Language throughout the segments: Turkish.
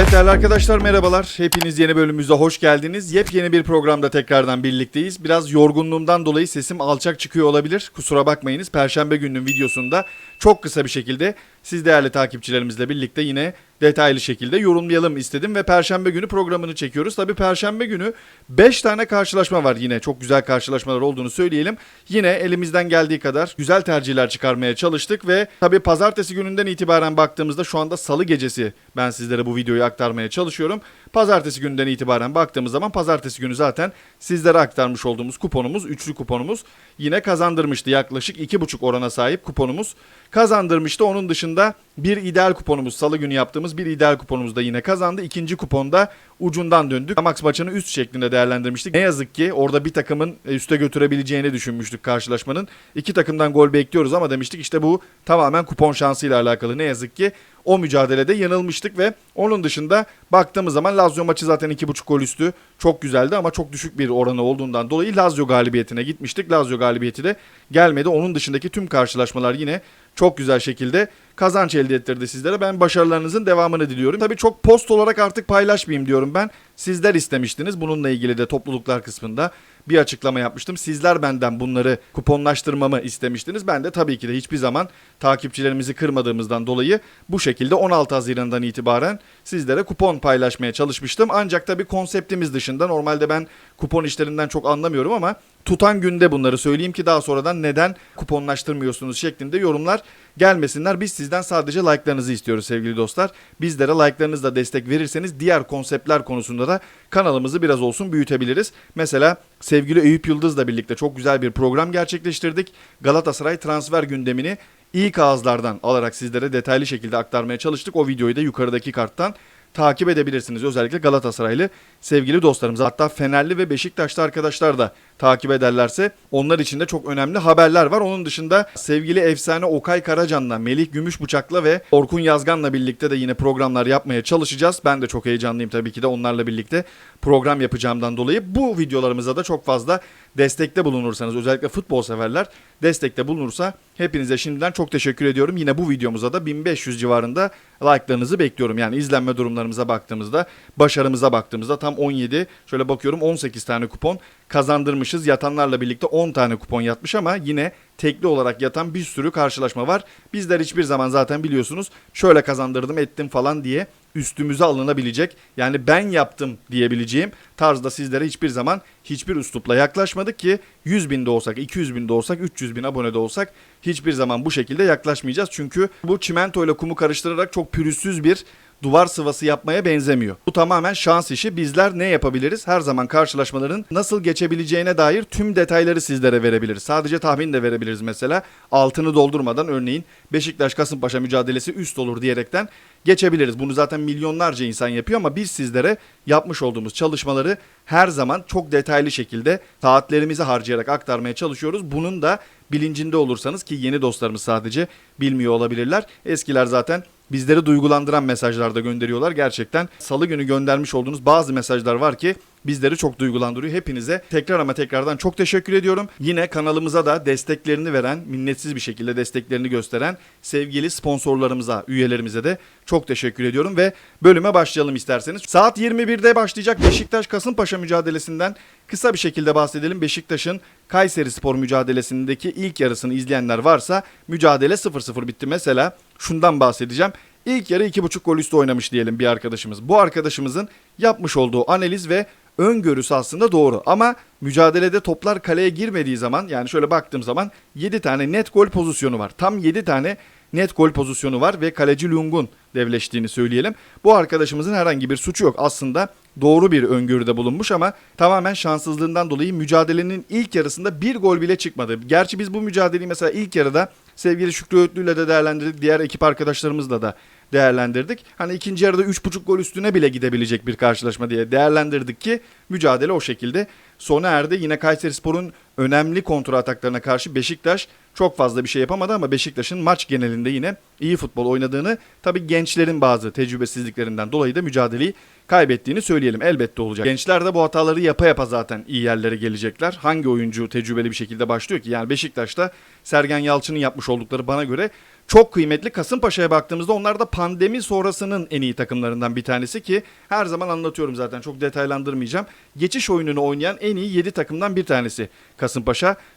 Evet değerli arkadaşlar merhabalar. Hepiniz yeni bölümümüze hoş geldiniz. Yepyeni bir programda tekrardan birlikteyiz. Biraz yorgunluğumdan dolayı sesim alçak çıkıyor olabilir. Kusura bakmayınız. Perşembe gününün videosunda çok kısa bir şekilde siz değerli takipçilerimizle birlikte yine detaylı şekilde yorumlayalım istedim ve perşembe günü programını çekiyoruz. Tabii perşembe günü 5 tane karşılaşma var yine. Çok güzel karşılaşmalar olduğunu söyleyelim. Yine elimizden geldiği kadar güzel tercihler çıkarmaya çalıştık ve tabii pazartesi gününden itibaren baktığımızda şu anda salı gecesi ben sizlere bu videoyu aktarmaya çalışıyorum. Pazartesi gününden itibaren baktığımız zaman pazartesi günü zaten sizlere aktarmış olduğumuz kuponumuz, üçlü kuponumuz yine kazandırmıştı. Yaklaşık 2,5 orana sahip kuponumuz kazandırmıştı. Onun dışında bir ideal kuponumuz salı günü yaptığımız bir ideal kuponumuz da yine kazandı. İkinci kuponda ucundan döndük. Max maçını üst şeklinde değerlendirmiştik. Ne yazık ki orada bir takımın üste götürebileceğini düşünmüştük karşılaşmanın. İki takımdan gol bekliyoruz ama demiştik işte bu tamamen kupon şansıyla alakalı. Ne yazık ki o mücadelede yanılmıştık ve onun dışında baktığımız zaman Lazio maçı zaten 2.5 gol üstü çok güzeldi ama çok düşük bir oranı olduğundan dolayı Lazio galibiyetine gitmiştik. Lazio galibiyeti de gelmedi. Onun dışındaki tüm karşılaşmalar yine çok güzel şekilde kazanç elde ettirdi sizlere. Ben başarılarınızın devamını diliyorum. Tabii çok post olarak artık paylaşmayayım diyorum ben. Sizler istemiştiniz. Bununla ilgili de topluluklar kısmında bir açıklama yapmıştım. Sizler benden bunları kuponlaştırmamı istemiştiniz. Ben de tabii ki de hiçbir zaman takipçilerimizi kırmadığımızdan dolayı bu şekilde 16 Haziran'dan itibaren sizlere kupon paylaşmaya çalışmıştım. Ancak tabii konseptimiz dışında normalde ben kupon işlerinden çok anlamıyorum ama tutan günde bunları söyleyeyim ki daha sonradan neden kuponlaştırmıyorsunuz şeklinde yorumlar gelmesinler. Biz sizden sadece like'larınızı istiyoruz sevgili dostlar. Bizlere like'larınızla destek verirseniz diğer konseptler konusunda da kanalımızı biraz olsun büyütebiliriz. Mesela sevgili Eyüp Yıldız'la birlikte çok güzel bir program gerçekleştirdik. Galatasaray transfer gündemini ilk ağızlardan alarak sizlere detaylı şekilde aktarmaya çalıştık. O videoyu da yukarıdaki karttan takip edebilirsiniz. Özellikle Galatasaraylı sevgili dostlarımız. Hatta Fenerli ve Beşiktaşlı arkadaşlar da takip ederlerse onlar için de çok önemli haberler var. Onun dışında sevgili efsane Okay Karacan'la, Melih Gümüşbıçak'la ve Orkun Yazgan'la birlikte de yine programlar yapmaya çalışacağız. Ben de çok heyecanlıyım tabii ki de onlarla birlikte program yapacağımdan dolayı. Bu videolarımıza da çok fazla destekte bulunursanız özellikle futbol severler destekte bulunursa hepinize şimdiden çok teşekkür ediyorum. Yine bu videomuza da 1500 civarında like'larınızı bekliyorum. Yani izlenme durumlarımıza baktığımızda, başarımıza baktığımızda tam 17, şöyle bakıyorum 18 tane kupon kazandırmışız. Yatanlarla birlikte 10 tane kupon yatmış ama yine tekli olarak yatan bir sürü karşılaşma var. Bizler hiçbir zaman zaten biliyorsunuz şöyle kazandırdım ettim falan diye üstümüze alınabilecek yani ben yaptım diyebileceğim tarzda sizlere hiçbir zaman hiçbir üslupla yaklaşmadık ki 100 binde olsak 200 binde olsak 300 bin abonede olsak hiçbir zaman bu şekilde yaklaşmayacağız. Çünkü bu çimento ile kumu karıştırarak çok pürüzsüz bir duvar sıvası yapmaya benzemiyor. Bu tamamen şans işi. Bizler ne yapabiliriz? Her zaman karşılaşmaların nasıl geçebileceğine dair tüm detayları sizlere verebiliriz. Sadece tahmin de verebiliriz mesela. Altını doldurmadan örneğin Beşiktaş Kasımpaşa mücadelesi üst olur diyerekten geçebiliriz. Bunu zaten milyonlarca insan yapıyor ama biz sizlere yapmış olduğumuz çalışmaları her zaman çok detaylı şekilde saatlerimizi harcayarak aktarmaya çalışıyoruz. Bunun da bilincinde olursanız ki yeni dostlarımız sadece bilmiyor olabilirler. Eskiler zaten bizleri duygulandıran mesajlar da gönderiyorlar. Gerçekten salı günü göndermiş olduğunuz bazı mesajlar var ki bizleri çok duygulandırıyor. Hepinize tekrar ama tekrardan çok teşekkür ediyorum. Yine kanalımıza da desteklerini veren, minnetsiz bir şekilde desteklerini gösteren sevgili sponsorlarımıza, üyelerimize de çok teşekkür ediyorum ve bölüme başlayalım isterseniz. Saat 21'de başlayacak Beşiktaş Kasımpaşa mücadelesinden kısa bir şekilde bahsedelim. Beşiktaş'ın Kayseri Spor mücadelesindeki ilk yarısını izleyenler varsa mücadele 0-0 bitti. Mesela şundan bahsedeceğim. İlk yarı 2.5 gol üstü oynamış diyelim bir arkadaşımız. Bu arkadaşımızın yapmış olduğu analiz ve öngörüsü aslında doğru. Ama mücadelede toplar kaleye girmediği zaman yani şöyle baktığım zaman 7 tane net gol pozisyonu var. Tam 7 tane net gol pozisyonu var ve kaleci Lung'un devleştiğini söyleyelim. Bu arkadaşımızın herhangi bir suçu yok. Aslında doğru bir öngörüde bulunmuş ama tamamen şanssızlığından dolayı mücadelenin ilk yarısında bir gol bile çıkmadı. Gerçi biz bu mücadeleyi mesela ilk yarıda sevgili Şükrü Öğütlü ile de değerlendirdik. Diğer ekip arkadaşlarımızla da değerlendirdik. Hani ikinci yarıda 3.5 gol üstüne bile gidebilecek bir karşılaşma diye değerlendirdik ki mücadele o şekilde sona erdi. Yine Kayserispor'un önemli kontra ataklarına karşı Beşiktaş çok fazla bir şey yapamadı ama Beşiktaş'ın maç genelinde yine iyi futbol oynadığını tabii gençlerin bazı tecrübesizliklerinden dolayı da mücadeleyi kaybettiğini söyleyelim. Elbette olacak. Gençler de bu hataları yapa yapa zaten iyi yerlere gelecekler. Hangi oyuncu tecrübeli bir şekilde başlıyor ki? Yani Beşiktaş'ta Sergen Yalçın'ın yapmış oldukları bana göre çok kıymetli. Kasımpaşa'ya baktığımızda onlar da pandemi sonrasının en iyi takımlarından bir tanesi ki her zaman anlatıyorum zaten çok detaylandırmayacağım. Geçiş oyununu oynayan en iyi 7 takımdan bir tanesi Kasımpaşa.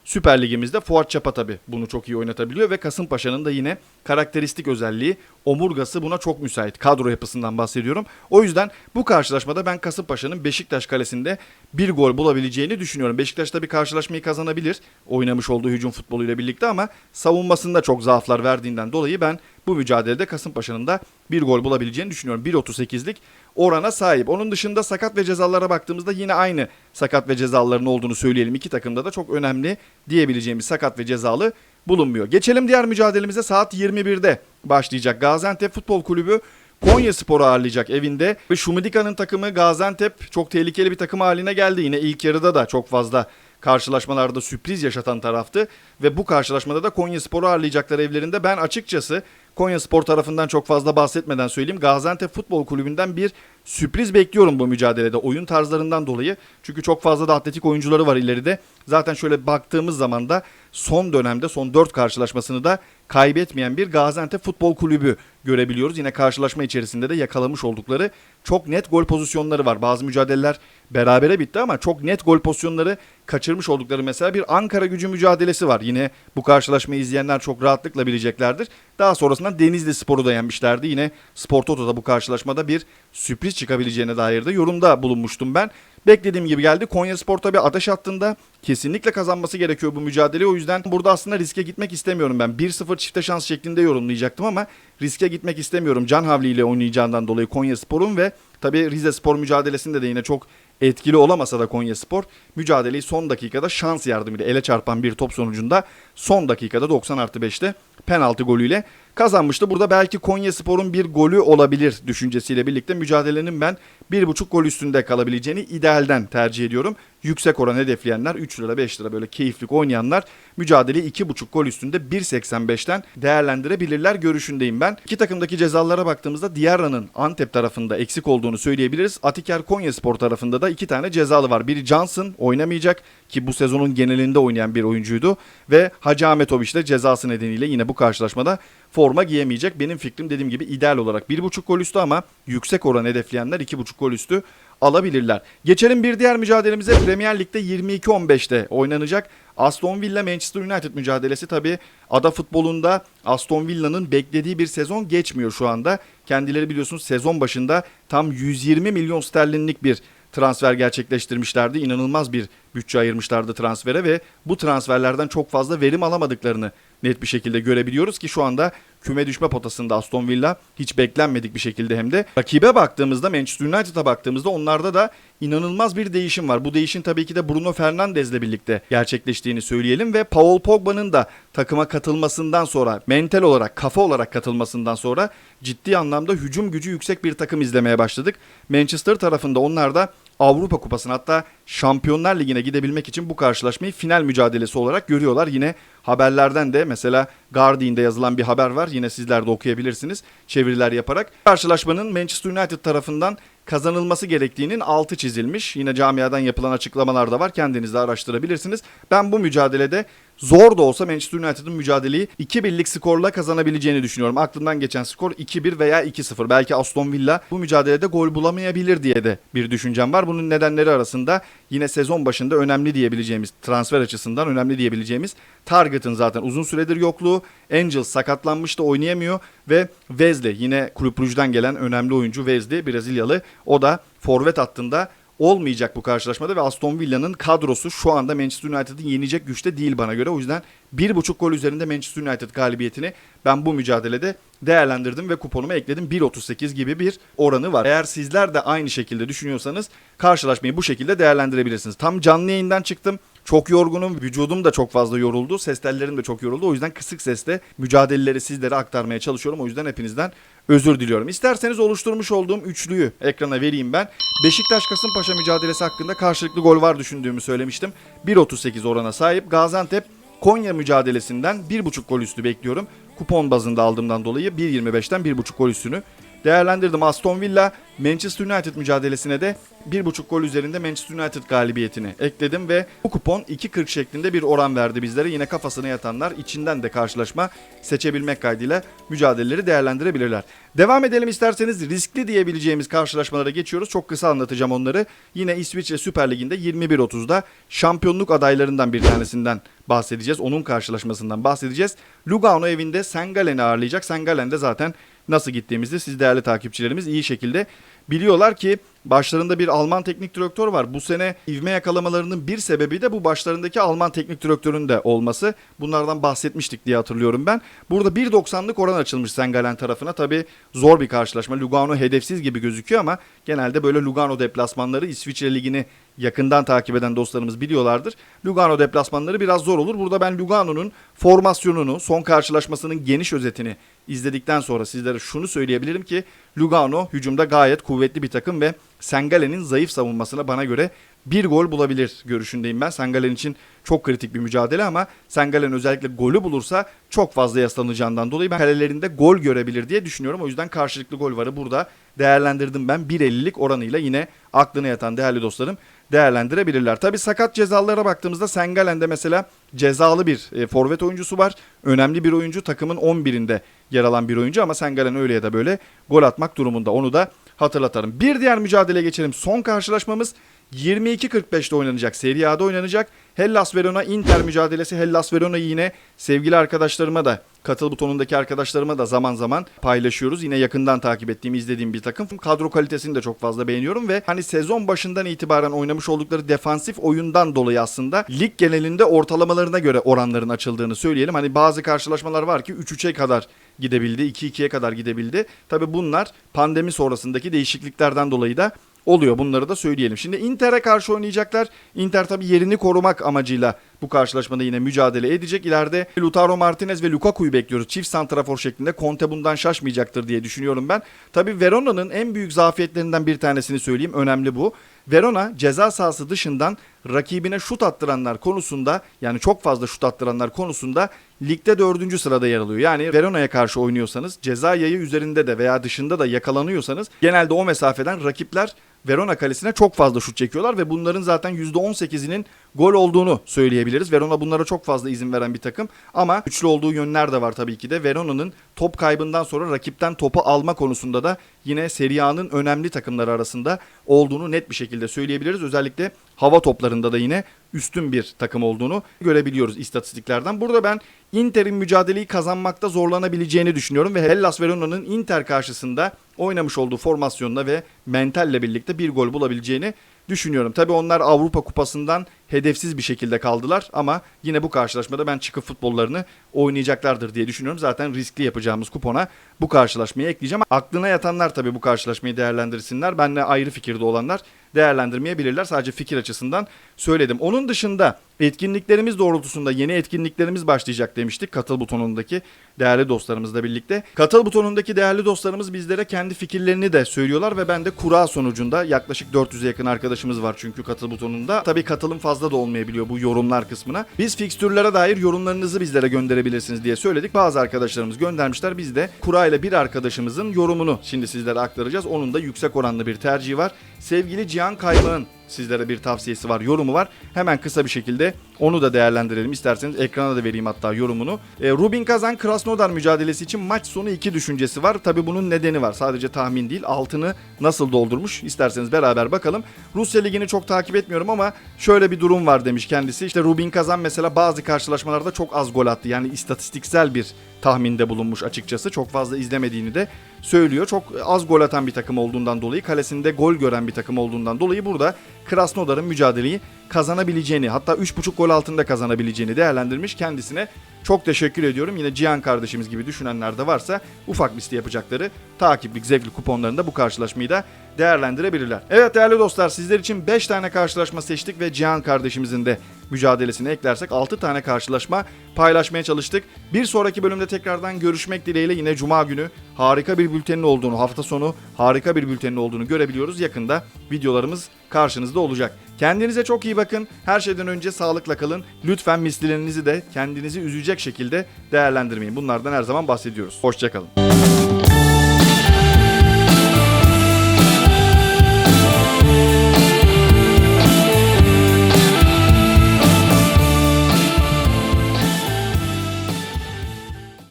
Süper Ligimizde Fuat Çapa tabi bunu çok iyi oynatabiliyor ve Kasımpaşa'nın da yine karakteristik özelliği omurgası buna çok müsait. Kadro yapısından bahsediyorum. O yüzden bu karşılaşmada ben Kasımpaşa'nın Beşiktaş kalesinde bir gol bulabileceğini düşünüyorum. Beşiktaş tabii karşılaşmayı kazanabilir oynamış olduğu hücum futboluyla birlikte ama savunmasında çok zaaflar verdiğinden dolayı ben bu mücadelede Kasımpaşa'nın da bir gol bulabileceğini düşünüyorum. 1.38'lik orana sahip. Onun dışında sakat ve cezalara baktığımızda yine aynı sakat ve cezaların olduğunu söyleyelim. İki takımda da çok önemli diyebileceğimiz sakat ve cezalı bulunmuyor. Geçelim diğer mücadelemize saat 21'de başlayacak. Gaziantep Futbol Kulübü Konya Spor'u ağırlayacak evinde ve Şumidika'nın takımı Gaziantep çok tehlikeli bir takım haline geldi. Yine ilk yarıda da çok fazla karşılaşmalarda sürpriz yaşatan taraftı ve bu karşılaşmada da Konya Spor'u ağırlayacaklar evlerinde. Ben açıkçası Konya Spor tarafından çok fazla bahsetmeden söyleyeyim. Gaziantep Futbol Kulübü'nden bir sürpriz bekliyorum bu mücadelede oyun tarzlarından dolayı. Çünkü çok fazla da atletik oyuncuları var ileride. Zaten şöyle baktığımız zaman da son dönemde son 4 karşılaşmasını da kaybetmeyen bir Gaziantep Futbol Kulübü görebiliyoruz. Yine karşılaşma içerisinde de yakalamış oldukları çok net gol pozisyonları var. Bazı mücadeleler berabere bitti ama çok net gol pozisyonları kaçırmış oldukları mesela bir Ankara gücü mücadelesi var. Yine bu karşılaşmayı izleyenler çok rahatlıkla bileceklerdir. Daha sonrasında Denizli Spor'u da yenmişlerdi. Yine Spor Toto'da bu karşılaşmada bir sürpriz çıkabileceğine dair de yorumda bulunmuştum ben. Beklediğim gibi geldi. Konya Spor tabi ateş hattında kesinlikle kazanması gerekiyor bu mücadeleyi. O yüzden burada aslında riske gitmek istemiyorum ben. 1-0 çifte şans şeklinde yorumlayacaktım ama riske gitmek istemiyorum. Can Havli ile oynayacağından dolayı Konya Spor'un ve tabi Rize Spor mücadelesinde de yine çok etkili olamasa da Konya Spor mücadeleyi son dakikada şans yardımıyla ele çarpan bir top sonucunda son dakikada 90 artı 5'te penaltı golüyle kazanmıştı. Burada belki Konya Spor'un bir golü olabilir düşüncesiyle birlikte mücadelenin ben 1.5 gol üstünde kalabileceğini idealden tercih ediyorum. Yüksek oran hedefleyenler 3 lira 5 lira böyle keyiflik oynayanlar mücadeleyi 2.5 gol üstünde 1.85'ten değerlendirebilirler görüşündeyim ben. İki takımdaki cezalara baktığımızda Diarra'nın Antep tarafında eksik olduğunu söyleyebiliriz. Atiker Konya Spor tarafında da iki tane cezalı var. Biri Johnson oynamayacak ki bu sezonun genelinde oynayan bir oyuncuydu ve Hacı Ahmetoviç de cezası nedeniyle yine bu karşılaşmada forma giyemeyecek. Benim fikrim dediğim gibi ideal olarak 1.5 gol üstü ama yüksek oran hedefleyenler 2.5 gol üstü alabilirler. Geçelim bir diğer mücadelemize Premier Lig'de 22-15'te oynanacak Aston Villa Manchester United mücadelesi tabi ada futbolunda Aston Villa'nın beklediği bir sezon geçmiyor şu anda. Kendileri biliyorsunuz sezon başında tam 120 milyon sterlinlik bir transfer gerçekleştirmişlerdi. İnanılmaz bir bütçe ayırmışlardı transfere ve bu transferlerden çok fazla verim alamadıklarını net bir şekilde görebiliyoruz ki şu anda küme düşme potasında Aston Villa hiç beklenmedik bir şekilde hem de. Rakibe baktığımızda Manchester United'a baktığımızda onlarda da inanılmaz bir değişim var. Bu değişim tabii ki de Bruno Fernandes'le birlikte gerçekleştiğini söyleyelim ve Paul Pogba'nın da takıma katılmasından sonra mental olarak kafa olarak katılmasından sonra ciddi anlamda hücum gücü yüksek bir takım izlemeye başladık. Manchester tarafında onlar da Avrupa Kupası'na hatta Şampiyonlar Ligi'ne gidebilmek için bu karşılaşmayı final mücadelesi olarak görüyorlar. Yine haberlerden de mesela Guardian'da yazılan bir haber var. Yine sizler de okuyabilirsiniz çeviriler yaparak. Karşılaşmanın Manchester United tarafından kazanılması gerektiğinin altı çizilmiş. Yine camiadan yapılan açıklamalar da var. Kendiniz de araştırabilirsiniz. Ben bu mücadelede zor da olsa Manchester United'ın mücadeleyi 2-1'lik skorla kazanabileceğini düşünüyorum. Aklımdan geçen skor 2-1 veya 2-0. Belki Aston Villa bu mücadelede gol bulamayabilir diye de bir düşüncem var. Bunun nedenleri arasında yine sezon başında önemli diyebileceğimiz transfer açısından önemli diyebileceğimiz Target'ın zaten uzun süredir yokluğu. Angel sakatlanmıştı oynayamıyor ve Wesley yine Kulüp Brugge'den gelen önemli oyuncu Wesley Brezilyalı. O da forvet hattında olmayacak bu karşılaşmada ve Aston Villa'nın kadrosu şu anda Manchester United'ın yenecek güçte değil bana göre. O yüzden 1.5 gol üzerinde Manchester United galibiyetini ben bu mücadelede değerlendirdim ve kuponuma ekledim. 1.38 gibi bir oranı var. Eğer sizler de aynı şekilde düşünüyorsanız karşılaşmayı bu şekilde değerlendirebilirsiniz. Tam canlı yayından çıktım. Çok yorgunum. Vücudum da çok fazla yoruldu. Ses tellerim de çok yoruldu. O yüzden kısık sesle mücadeleleri sizlere aktarmaya çalışıyorum. O yüzden hepinizden özür diliyorum. İsterseniz oluşturmuş olduğum üçlüyü ekrana vereyim ben. Beşiktaş-Kasımpaşa mücadelesi hakkında karşılıklı gol var düşündüğümü söylemiştim. 1.38 orana sahip. Gaziantep Konya mücadelesinden 1.5 gol üstü bekliyorum. Kupon bazında aldığımdan dolayı 1.25'ten 1.5 gol üstünü değerlendirdim. Aston Villa Manchester United mücadelesine de 1.5 gol üzerinde Manchester United galibiyetini ekledim ve bu kupon 2.40 şeklinde bir oran verdi bizlere. Yine kafasına yatanlar içinden de karşılaşma seçebilmek kaydıyla mücadeleleri değerlendirebilirler. Devam edelim isterseniz riskli diyebileceğimiz karşılaşmalara geçiyoruz. Çok kısa anlatacağım onları. Yine İsviçre Süper Ligi'nde 21.30'da şampiyonluk adaylarından bir tanesinden bahsedeceğiz. Onun karşılaşmasından bahsedeceğiz. Lugano evinde Sengalen'i ağırlayacak. Sengalen de zaten nasıl gittiğimizi siz değerli takipçilerimiz iyi şekilde biliyorlar ki başlarında bir Alman teknik direktör var. Bu sene ivme yakalamalarının bir sebebi de bu başlarındaki Alman teknik direktörün de olması. Bunlardan bahsetmiştik diye hatırlıyorum ben. Burada 1.90'lık oran açılmış Sengalen tarafına. Tabi zor bir karşılaşma. Lugano hedefsiz gibi gözüküyor ama genelde böyle Lugano deplasmanları İsviçre Ligi'ni yakından takip eden dostlarımız biliyorlardır. Lugano deplasmanları biraz zor olur. Burada ben Lugano'nun formasyonunu, son karşılaşmasının geniş özetini izledikten sonra sizlere şunu söyleyebilirim ki Lugano hücumda gayet kuvvetli bir takım ve Sengalen'in zayıf savunmasına bana göre bir gol bulabilir görüşündeyim ben. Sengalen için çok kritik bir mücadele ama Sengalen özellikle golü bulursa çok fazla yaslanacağından dolayı ben kalelerinde gol görebilir diye düşünüyorum. O yüzden karşılıklı gol varı burada değerlendirdim ben. 1.50'lik oranıyla yine aklına yatan değerli dostlarım değerlendirebilirler. Tabi sakat cezalara baktığımızda Sengalen'de mesela cezalı bir e, forvet oyuncusu var. Önemli bir oyuncu takımın 11'inde yer alan bir oyuncu ama Sengalen öyle ya da böyle gol atmak durumunda. Onu da hatırlatalım. Bir diğer mücadeleye geçelim. Son karşılaşmamız 22.45'te oynanacak. Serie A'da oynanacak. Hellas Verona Inter mücadelesi. Hellas Verona'yı yine sevgili arkadaşlarıma da katıl butonundaki arkadaşlarıma da zaman zaman paylaşıyoruz. Yine yakından takip ettiğim, izlediğim bir takım. Kadro kalitesini de çok fazla beğeniyorum ve hani sezon başından itibaren oynamış oldukları defansif oyundan dolayı aslında lig genelinde ortalamalarına göre oranların açıldığını söyleyelim. Hani bazı karşılaşmalar var ki 3-3'e kadar gidebildi, 2-2'ye kadar gidebildi. Tabi bunlar pandemi sonrasındaki değişikliklerden dolayı da oluyor. Bunları da söyleyelim. Şimdi Inter'e karşı oynayacaklar. Inter tabii yerini korumak amacıyla bu karşılaşmada yine mücadele edecek. İleride Lautaro Martinez ve Lukaku'yu bekliyoruz. Çift santrafor şeklinde. Conte bundan şaşmayacaktır diye düşünüyorum ben. Tabii Verona'nın en büyük zafiyetlerinden bir tanesini söyleyeyim. Önemli bu. Verona ceza sahası dışından rakibine şut attıranlar konusunda yani çok fazla şut attıranlar konusunda ligde dördüncü sırada yer alıyor. Yani Verona'ya karşı oynuyorsanız ceza yayı üzerinde de veya dışında da yakalanıyorsanız genelde o mesafeden rakipler Verona kalesine çok fazla şut çekiyorlar ve bunların zaten %18'inin gol olduğunu söyleyebiliriz. Verona bunlara çok fazla izin veren bir takım ama güçlü olduğu yönler de var tabii ki de. Verona'nın top kaybından sonra rakipten topu alma konusunda da yine Serie A'nın önemli takımları arasında olduğunu net bir şekilde söyleyebiliriz. Özellikle hava toplarında da yine üstün bir takım olduğunu görebiliyoruz istatistiklerden. Burada ben Inter'in mücadeleyi kazanmakta zorlanabileceğini düşünüyorum ve Hellas Verona'nın Inter karşısında oynamış olduğu formasyonla ve mentalle birlikte bir gol bulabileceğini düşünüyorum. Tabii onlar Avrupa Kupası'ndan hedefsiz bir şekilde kaldılar ama yine bu karşılaşmada ben çıkıp futbollarını oynayacaklardır diye düşünüyorum. Zaten riskli yapacağımız kupona bu karşılaşmayı ekleyeceğim. Aklına yatanlar tabii bu karşılaşmayı değerlendirsinler. Benle ayrı fikirde olanlar değerlendirmeyebilirler. Sadece fikir açısından söyledim. Onun dışında etkinliklerimiz doğrultusunda yeni etkinliklerimiz başlayacak demiştik. Katıl butonundaki değerli dostlarımızla birlikte. Katıl butonundaki değerli dostlarımız bizlere kendi fikirlerini de söylüyorlar ve ben de kura sonucunda yaklaşık 400'e yakın arkadaşımız var çünkü katıl butonunda. Tabii katılım fazla da olmayabiliyor bu yorumlar kısmına. Biz fikstürlere dair yorumlarınızı bizlere gönderebilirsiniz diye söyledik. Bazı arkadaşlarımız göndermişler. Biz de kura ile bir arkadaşımızın yorumunu şimdi sizlere aktaracağız. Onun da yüksek oranlı bir tercihi var. Sevgili Cihan Kaymağ'ın sizlere bir tavsiyesi var, yorumu var. Hemen kısa bir şekilde onu da değerlendirelim. İsterseniz ekrana da vereyim hatta yorumunu. E, Rubin Kazan Krasnodar mücadelesi için maç sonu 2 düşüncesi var. Tabi bunun nedeni var. Sadece tahmin değil. Altını nasıl doldurmuş? İsterseniz beraber bakalım. Rusya Ligi'ni çok takip etmiyorum ama şöyle bir durum var demiş kendisi. İşte Rubin Kazan mesela bazı karşılaşmalarda çok az gol attı. Yani istatistiksel bir tahminde bulunmuş açıkçası. Çok fazla izlemediğini de söylüyor. Çok az gol atan bir takım olduğundan dolayı, kalesinde gol gören bir takım olduğundan dolayı burada Krasnodar'ın mücadeleyi kazanabileceğini, hatta 3.5 gol altında kazanabileceğini değerlendirmiş. Kendisine çok teşekkür ediyorum. Yine Cihan kardeşimiz gibi düşünenler de varsa ufak liste yapacakları takiplik, zevkli kuponlarında bu karşılaşmayı da değerlendirebilirler. Evet değerli dostlar sizler için 5 tane karşılaşma seçtik ve Cihan kardeşimizin de mücadelesini eklersek 6 tane karşılaşma paylaşmaya çalıştık. Bir sonraki bölümde tekrardan görüşmek dileğiyle yine Cuma günü harika bir bültenin olduğunu, hafta sonu harika bir bültenin olduğunu görebiliyoruz. Yakında videolarımız karşınızda olacak. Kendinize çok iyi bakın. Her şeyden önce sağlıkla kalın. Lütfen mislilerinizi de kendinizi üzecek şekilde değerlendirmeyin. Bunlardan her zaman bahsediyoruz. Hoşçakalın.